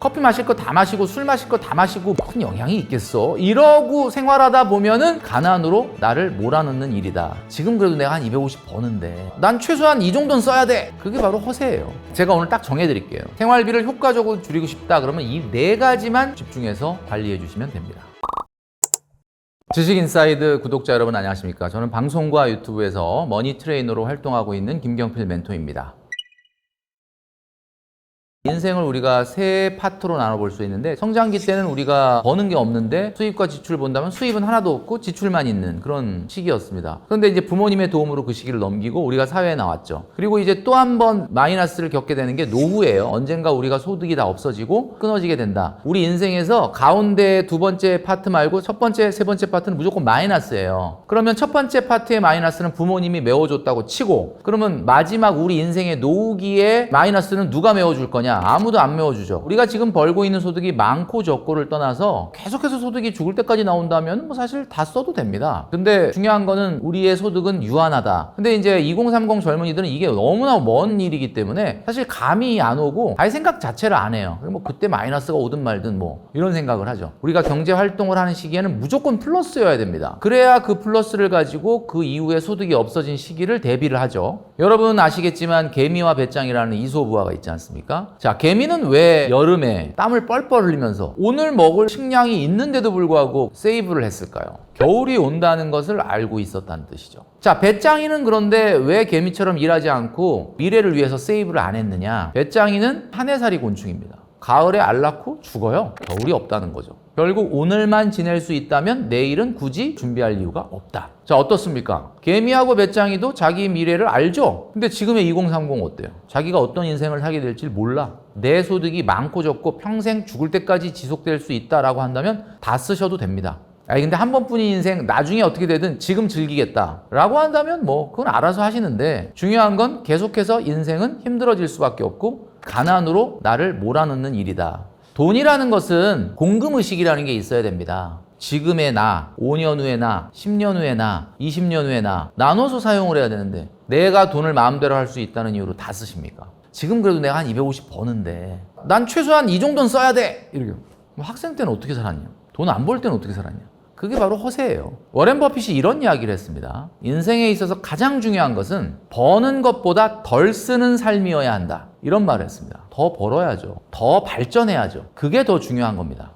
커피 마실 거 다 마시고 술 마실 거 다 마시고 큰 영향이 있겠어. 이러고 생활하다 보면은 가난으로 나를 몰아넣는 일이다. 지금 그래도 내가 한 250 버는데 난 최소한 이 정도는 써야 돼. 그게 바로 허세예요. 제가 오늘 딱 정해드릴게요. 생활비를 효과적으로 줄이고 싶다 그러면 이 네 가지만 집중해서 관리해 주시면 됩니다. 지식인사이드 구독자 여러분 안녕하십니까? 저는 방송과 유튜브에서 머니 트레이너로 활동하고 있는 김경필 멘토입니다. 인생을 우리가 세 파트로 나눠볼 수 있는데 성장기 때는 우리가 버는 게 없는데 수입과 지출을 본다면 수입은 하나도 없고 지출만 있는 그런 시기였습니다. 그런데 이제 부모님의 도움으로 그 시기를 넘기고 우리가 사회에 나왔죠. 그리고 이제 또 한 번 마이너스를 겪게 되는 게 노후예요. 언젠가 우리가 소득이 다 없어지고 끊어지게 된다. 우리 인생에서 가운데 두 번째 파트 말고 첫 번째, 세 번째 파트는 무조건 마이너스예요. 그러면 첫 번째 파트의 마이너스는 부모님이 메워줬다고 치고 그러면 마지막 우리 인생의 노후기에 마이너스는 누가 메워줄 거냐? 아무도 안 메워주죠. 우리가 지금 벌고 있는 소득이 많고 적고를 떠나서 계속해서 소득이 죽을 때까지 나온다면 뭐 사실 다 써도 됩니다. 근데 중요한 거는 우리의 소득은 유한하다. 근데 이제 2030 젊은이들은 이게 너무나 먼 일이기 때문에 사실 감이 안 오고 아예 생각 자체를 안 해요. 뭐 그때 마이너스가 오든 말든 뭐 이런 생각을 하죠. 우리가 경제 활동을 하는 시기에는 무조건 플러스여야 됩니다. 그래야 그 플러스를 가지고 그 이후에 소득이 없어진 시기를 대비를 하죠. 여러분 아시겠지만 개미와 배짱이라는 이소부화가 있지 않습니까? 자, 개미는 왜 여름에 땀을 뻘뻘 흘리면서 오늘 먹을 식량이 있는데도 불구하고 세이브를 했을까요? 겨울이 온다는 것을 알고 있었다는 뜻이죠. 자, 배짱이는 그런데 왜 개미처럼 일하지 않고 미래를 위해서 세이브를 안 했느냐? 배짱이는 한 해살이 곤충입니다. 가을에 알 낳고 죽어요. 겨울이 없다는 거죠. 결국 오늘만 지낼 수 있다면 내일은 굳이 준비할 이유가 없다. 자, 어떻습니까? 개미하고 배짱이도 자기 미래를 알죠? 근데 지금의 2030 어때요? 자기가 어떤 인생을 살게 될지 몰라. 내 소득이 많고 적고 평생 죽을 때까지 지속될 수 있다라고 한다면 다 쓰셔도 됩니다. 아니 근데 한 번뿐인 인생 나중에 어떻게 되든 지금 즐기겠다 라고 한다면 뭐 그건 알아서 하시는데 중요한 건 계속해서 인생은 힘들어질 수밖에 없고 가난으로 나를 몰아넣는 일이다. 돈이라는 것은 공금 의식이라는 게 있어야 됩니다. 지금의 나, 5년 후의 나, 10년 후의 나, 20년 후의 나 나눠서 사용을 해야 되는데 내가 돈을 마음대로 할 수 있다는 이유로 다 쓰십니까? 지금 그래도 내가 한 250 버는데 난 최소한 이 정도는 써야 돼. 이렇게. 그럼 학생 때는 어떻게 살았냐? 돈 안 벌 때는 어떻게 살았냐? 그게 바로 허세예요. 워렌 버핏이 이런 이야기를 했습니다. 인생에 있어서 가장 중요한 것은 버는 것보다 덜 쓰는 삶이어야 한다. 이런 말을 했습니다. 더 벌어야죠. 더 발전해야죠. 그게 더 중요한 겁니다.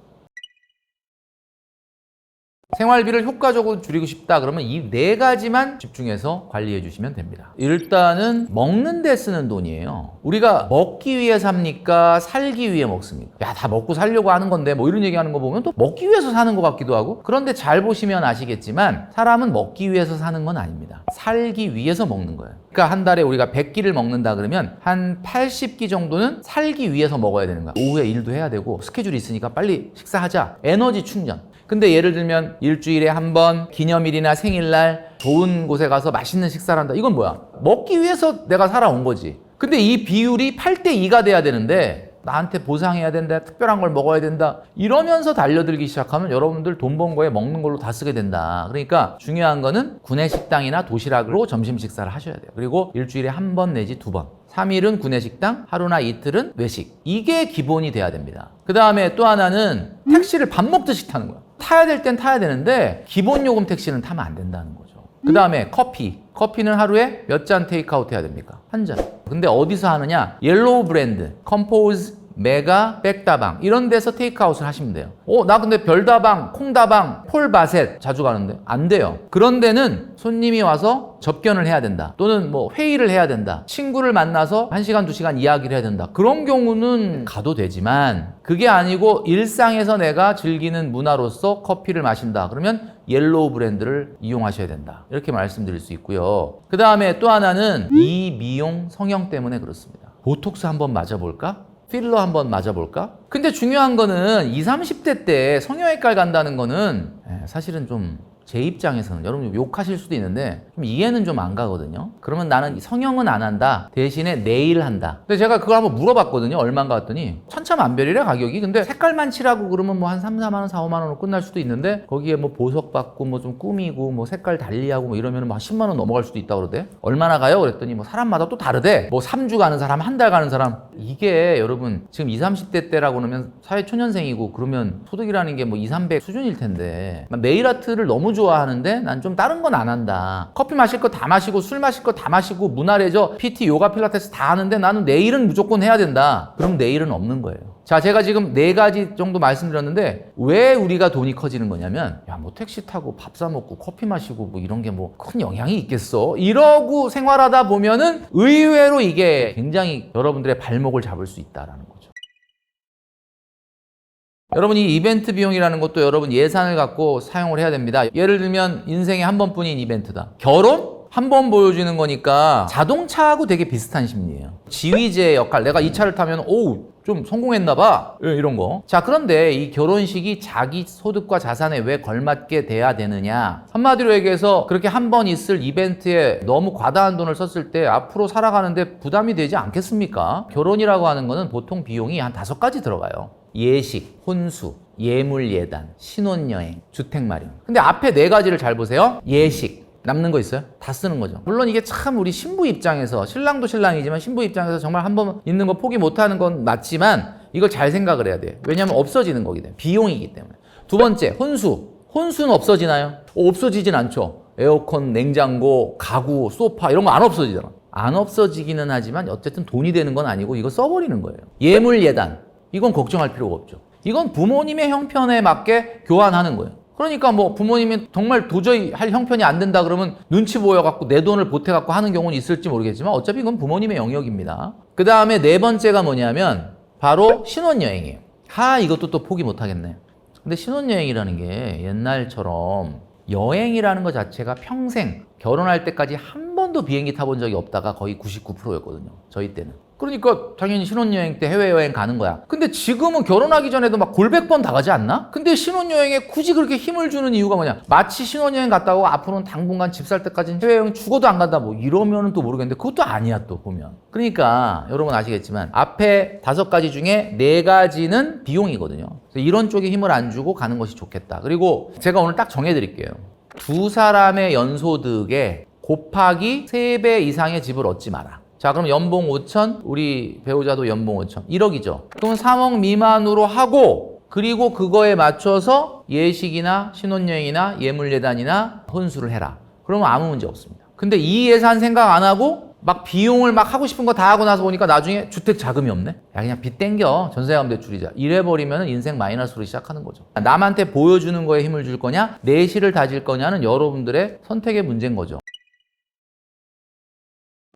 생활비를 효과적으로 줄이고 싶다 그러면 이 네 가지만 집중해서 관리해 주시면 됩니다. 일단은 먹는 데 쓰는 돈이에요. 우리가 먹기 위해 삽니까? 살기 위해 먹습니까? 야, 다 먹고 살려고 하는 건데 뭐 이런 얘기 하는 거 보면 또 먹기 위해서 사는 것 같기도 하고 그런데 잘 보시면 아시겠지만 사람은 먹기 위해서 사는 건 아닙니다. 살기 위해서 먹는 거예요. 그러니까 한 달에 우리가 100끼를 먹는다 그러면 한 80끼 정도는 살기 위해서 먹어야 되는 거야. 오후에 일도 해야 되고 스케줄이 있으니까 빨리 식사하자. 에너지 충전. 근데 예를 들면 일주일에 한 번 기념일이나 생일날 좋은 곳에 가서 맛있는 식사를 한다. 이건 뭐야? 먹기 위해서 내가 살아온 거지. 근데 이 비율이 8대 2가 돼야 되는데 나한테 보상해야 된다. 특별한 걸 먹어야 된다. 이러면서 달려들기 시작하면 여러분들 돈 번 거에 먹는 걸로 다 쓰게 된다. 그러니까 중요한 거는 구내 식당이나 도시락으로 점심 식사를 하셔야 돼요. 그리고 일주일에 한 번 내지 두 번. 3일은 구내 식당, 하루나 이틀은 외식. 이게 기본이 돼야 됩니다. 그 다음에 또 하나는 택시를 밥 먹듯이 타는 거야. 타야 될 땐 타야 되는데 기본 요금 택시는 타면 안 된다는 거죠. 그 다음에 커피. 커피는 하루에 몇 잔 테이크아웃 해야 됩니까? 한 잔. 근데 어디서 하느냐? 옐로우 브랜드, 컴포즈, 메가, 백다방 이런 데서 테이크아웃을 하시면 돼요. 어, 나 근데 별다방, 콩다방, 폴바셋 자주 가는데 안 돼요. 그런 데는 손님이 와서 접견을 해야 된다. 또는 뭐 회의를 해야 된다. 친구를 만나서 1시간, 2시간 이야기를 해야 된다. 그런 경우는 가도 되지만 그게 아니고 일상에서 내가 즐기는 문화로서 커피를 마신다. 그러면 옐로우 브랜드를 이용하셔야 된다. 이렇게 말씀드릴 수 있고요. 그 다음에 또 하나는 이 미용 성형 때문에 그렇습니다. 보톡스 한번 맞아볼까? 필러 한번 맞아볼까? 근데 중요한 거는 20, 30대 때 성형외과를 간다는 거는 예, 사실은 좀 제 입장에서는 여러분 욕하실 수도 있는데 좀 그럼 이해는 좀 안 가거든요. 그러면 나는 성형은 안 한다. 대신에 네일 한다. 근데 제가 그걸 한번 물어봤거든요. 얼마인가 했더니 천차만별이래 가격이. 근데 색깔만 칠하고 그러면 뭐 한 3, 4만 원, 4, 5만 원으로 끝날 수도 있는데 거기에 뭐 보석 받고 뭐 좀 꾸미고 뭐 색깔 달리하고 뭐 이러면 뭐한 10만 원 넘어갈 수도 있다 그러대. 얼마나 가요? 그랬더니 뭐 사람마다 또 다르대. 뭐 3주 가는 사람, 한 달 가는 사람. 이게 여러분 지금 20, 30대 때라고 그러면 사회 초년생이고 그러면 소득이라는 게 뭐 2, 300 수준일 텐데 네일 아트를 너무 좋아하는데 난 좀 다른 건 안 한다. 커피 마실 거 다 마시고 술 마실 거 다 마시고 문화레저, PT, 요가, 필라테스 다 하는데 나는 네일은 무조건 해야 된다. 그럼 네일은 없는 거예요. 자, 제가 지금 네 가지 정도 말씀드렸는데 왜 우리가 돈이 커지는 거냐면 야, 뭐 택시 타고 밥 사 먹고 커피 마시고 뭐 이런 게 뭐 큰 영향이 있겠어? 이러고 생활하다 보면은 의외로 이게 굉장히 여러분들의 발목을 잡을 수 있다라는 거죠. 여러분 이 이벤트 비용이라는 것도 여러분 예산을 갖고 사용을 해야 됩니다. 예를 들면 인생에 한 번뿐인 이벤트다. 결혼? 한번 보여주는 거니까 자동차하고 되게 비슷한 심리예요. 지휘자의 역할. 내가 이 차를 타면 오우 좀 성공했나 봐. 예, 이런 거. 자, 그런데 이 결혼식이 자기 소득과 자산에 왜 걸맞게 돼야 되느냐? 한마디로 얘기해서 그렇게 한 번 있을 이벤트에 너무 과다한 돈을 썼을 때 앞으로 살아가는데 부담이 되지 않겠습니까? 결혼이라고 하는 거는 보통 비용이 한 다섯 가지 들어가요. 예식, 혼수, 예물 예단, 신혼여행, 주택 마련. 근데 앞에 네 가지를 잘 보세요. 예식. 남는 거 있어요? 다 쓰는 거죠. 물론 이게 참 우리 신부 입장에서 신랑도 신랑이지만 신부 입장에서 정말 한 번 있는 거 포기 못 하는 건 맞지만 이걸 잘 생각을 해야 돼. 왜냐하면 없어지는 거기 때문에 비용이기 때문에. 두 번째 혼수. 혼수는 없어지나요? 어, 없어지진 않죠. 에어컨, 냉장고, 가구, 소파 이런 거 안 없어지잖아. 안 없어지기는 하지만 어쨌든 돈이 되는 건 아니고 이거 써버리는 거예요. 예물 예단. 이건 걱정할 필요가 없죠. 이건 부모님의 형편에 맞게 교환하는 거예요. 그러니까 뭐 부모님이 정말 도저히 할 형편이 안 된다 그러면 눈치 보여갖고 내 돈을 보태갖고 하는 경우는 있을지 모르겠지만 어차피 이건 부모님의 영역입니다. 그 다음에 네 번째가 뭐냐면 바로 신혼여행이에요. 하, 이것도 또 포기 못 하겠네. 근데 신혼여행이라는 게 옛날처럼 여행이라는 것 자체가 평생 결혼할 때까지 한 번도 비행기 타본 적이 없다가 거의 99%였거든요. 저희 때는. 그러니까 당연히 신혼여행 때 해외여행 가는 거야. 근데 지금은 결혼하기 전에도 막 골백 번 다 가지 않나? 근데 신혼여행에 굳이 그렇게 힘을 주는 이유가 뭐냐? 마치 신혼여행 갔다 오고 앞으로는 당분간 집 살 때까지는 해외여행 죽어도 안 간다 뭐 이러면은 또 모르겠는데 그것도 아니야 또 보면. 그러니까 여러분 아시겠지만 앞에 다섯 가지 중에 네 가지는 비용이거든요. 이런 쪽에 힘을 안 주고 가는 것이 좋겠다. 그리고 제가 오늘 딱 정해드릴게요. 두 사람의 연소득에 곱하기 세배 이상의 집을 얻지 마라. 자, 그럼 연봉 5천, 우리 배우자도 연봉 5천. 1억이죠. 그럼 3억 미만으로 하고, 그리고 그거에 맞춰서 예식이나 신혼여행이나 예물예단이나 혼수를 해라. 그러면 아무 문제 없습니다. 근데 이 예산 생각 안 하고, 막 비용을 막 하고 싶은 거 다 하고 나서 보니까 나중에 주택 자금이 없네? 야, 그냥 빚 땡겨. 전세금 대출이자. 이래버리면 인생 마이너스로 시작하는 거죠. 남한테 보여주는 거에 힘을 줄 거냐, 내실을 다질 거냐는 여러분들의 선택의 문제인 거죠.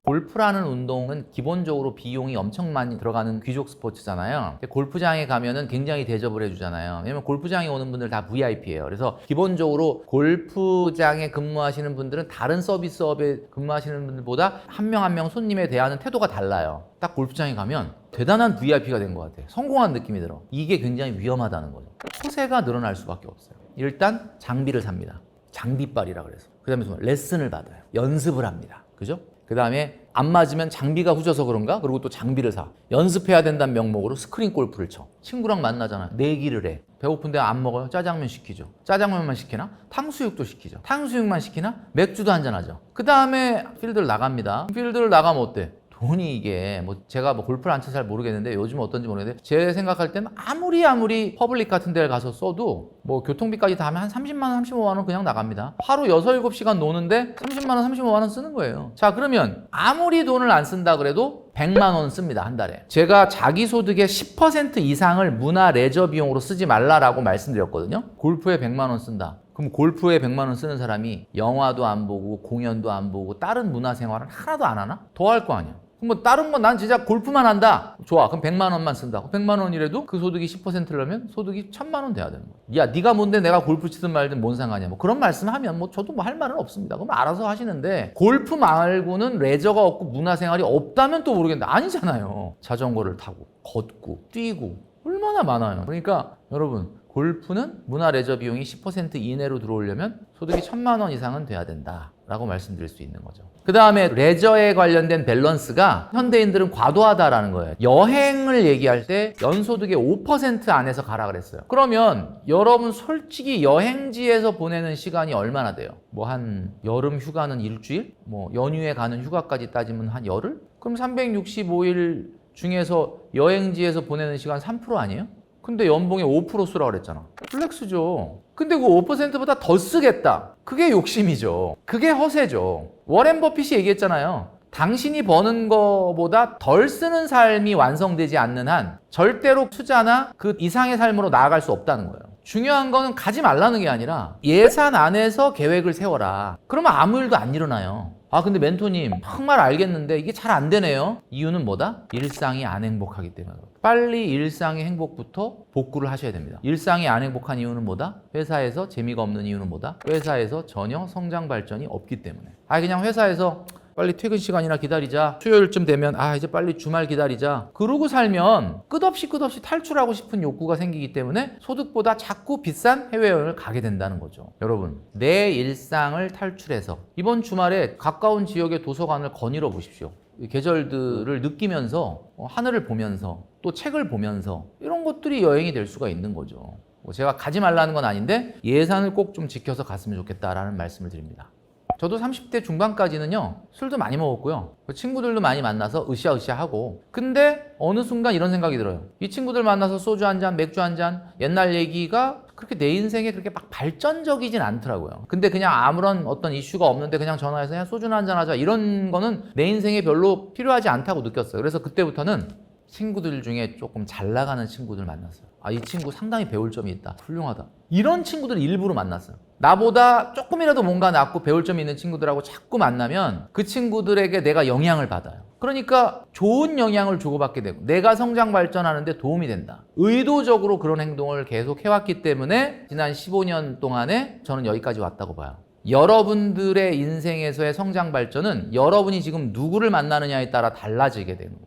골프라는 운동은 기본적으로 비용이 엄청 많이 들어가는 귀족 스포츠잖아요. 골프장에 가면은 굉장히 대접을 해주잖아요. 왜냐면 골프장에 오는 분들 다 VIP예요. 그래서 기본적으로 골프장에 근무하시는 분들은 다른 서비스업에 근무하시는 분들보다 한 명 한명 손님에 대하는 태도가 달라요. 딱 골프장에 가면 대단한 VIP가 된 것 같아요. 성공한 느낌이 들어. 이게 굉장히 위험하다는 거죠. 초세가 늘어날 수밖에 없어요. 일단 장비를 삽니다. 장비빨이라 그래서. 그 다음에 레슨을 받아요. 연습을 합니다. 그죠? 그 다음에 안 맞으면 장비가 후져서 그런가? 그리고 또 장비를 사. 연습해야 된다는 명목으로 스크린 골프를 쳐. 친구랑 만나잖아. 내기를 해. 배고픈데 안 먹어요? 짜장면 시키죠. 짜장면만 시키나? 탕수육도 시키죠. 탕수육만 시키나? 맥주도 한잔하죠. 그 다음에 필드를 나갑니다. 필드를 나가면 어때? 돈이 이게 뭐 제가 뭐 골프를 안 쳐서 잘 모르겠는데 요즘 어떤지 모르겠는데 제 생각할 때는 아무리 아무리 퍼블릭 같은 데를 가서 써도 뭐 교통비까지 다 하면 한 30만 원, 35만 원 그냥 나갑니다. 하루 6, 7시간 노는데 30만 원, 35만 원 쓰는 거예요. 자, 그러면 아무리 돈을 안 쓴다 그래도 100만 원 씁니다. 한 달에. 제가 자기 소득의 10% 이상을 문화 레저 비용으로 쓰지 말라라고 말씀드렸거든요. 골프에 100만 원 쓴다. 그럼 골프에 100만 원 쓰는 사람이 영화도 안 보고 공연도 안 보고 다른 문화 생활을 하나도 안 하나? 더 할 거 아니야. 그럼 뭐 다른 건 난 진짜 골프만 한다. 좋아. 그럼 100만 원만 쓴다. 100만 원이라도 그 소득이 10%라면 소득이 1000만 원 돼야 되는 거야. 야, 네가 뭔데 내가 골프 치든 말든 뭔 상관이야. 뭐 그런 말씀하면 뭐 저도 뭐 할 말은 없습니다. 그럼 알아서 하시는데 골프 말고는 레저가 없고 문화 생활이 없다면 또 모르겠는데 아니잖아요. 자전거를 타고 걷고 뛰고 얼마나 많아요. 그러니까 여러분 골프는 문화 레저 비용이 10% 이내로 들어오려면 소득이 1000만 원 이상은 돼야 된다. 라고 말씀드릴 수 있는 거죠. 그 다음에 레저에 관련된 밸런스가 현대인들은 과도하다라는 거예요. 여행을 얘기할 때 연소득의 5% 안에서 가라 그랬어요. 그러면 여러분 솔직히 여행지에서 보내는 시간이 얼마나 돼요? 뭐 한 여름 휴가는 일주일? 뭐 연휴에 가는 휴가까지 따지면 한 열흘? 그럼 365일 중에서 여행지에서 보내는 시간 3% 아니에요? 근데 연봉에 5% 쓰라 그랬잖아. 플렉스죠. 근데 그 5%보다 더 쓰겠다. 그게 욕심이죠. 그게 허세죠. 워렌 버핏이 얘기했잖아요. 당신이 버는 거보다 덜 쓰는 삶이 완성되지 않는 한 절대로 투자나 그 이상의 삶으로 나아갈 수 없다는 거예요. 중요한 거는 가지 말라는 게 아니라 예산 안에서 계획을 세워라. 그러면 아무 일도 안 일어나요. 아 근데 멘토님 정말 알겠는데 이게 잘 안 되네요. 이유는 뭐다? 일상이 안 행복하기 때문에. 빨리 일상의 행복부터 복구를 하셔야 됩니다. 일상이 안 행복한 이유는 뭐다? 회사에서 재미가 없는 이유는 뭐다? 회사에서 전혀 성장 발전이 없기 때문에. 아 그냥 회사에서 빨리 퇴근 시간이나 기다리자. 수요일쯤 되면 아 이제 빨리 주말 기다리자. 그러고 살면 끝없이 끝없이 탈출하고 싶은 욕구가 생기기 때문에 소득보다 자꾸 비싼 해외 여행을 가게 된다는 거죠. 여러분 내 일상을 탈출해서 이번 주말에 가까운 지역의 도서관을 거닐어 보십시오. 이 계절들을 느끼면서 어, 하늘을 보면서 또 책을 보면서 이런 것들이 여행이 될 수가 있는 거죠. 뭐 제가 가지 말라는 건 아닌데 예산을 꼭 좀 지켜서 갔으면 좋겠다라는 말씀을 드립니다. 저도 30대 중반까지는요 술도 많이 먹었고요. 그 친구들도 많이 만나서 으쌰으쌰하고. 근데 어느 순간 이런 생각이 들어요. 이 친구들 만나서 소주 한잔 맥주 한 잔 옛날 얘기가 그렇게 내 인생에 그렇게 막 발전적이진 않더라고요. 근데 그냥 아무런 어떤 이슈가 없는데 그냥 전화해서 그냥 소주나 한잔 하자. 이런 거는 내 인생에 별로 필요하지 않다고 느꼈어요. 그래서 그때부터는 친구들 중에 조금 잘 나가는 친구들 만났어요. 아, 이 친구 상당히 배울 점이 있다. 훌륭하다. 이런 친구들 일부러 만났어요. 나보다 조금이라도 뭔가 낫고 배울 점이 있는 친구들하고 자꾸 만나면 그 친구들에게 내가 영향을 받아요. 그러니까 좋은 영향을 주고받게 되고 내가 성장 발전하는데 도움이 된다. 의도적으로 그런 행동을 계속 해왔기 때문에 지난 15년 동안에 저는 여기까지 왔다고 봐요. 여러분들의 인생에서의 성장 발전은 여러분이 지금 누구를 만나느냐에 따라 달라지게 되는 거예요.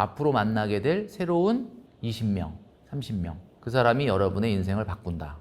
앞으로 만나게 될 새로운 20명, 30명. 그 사람이 여러분의 인생을 바꾼다.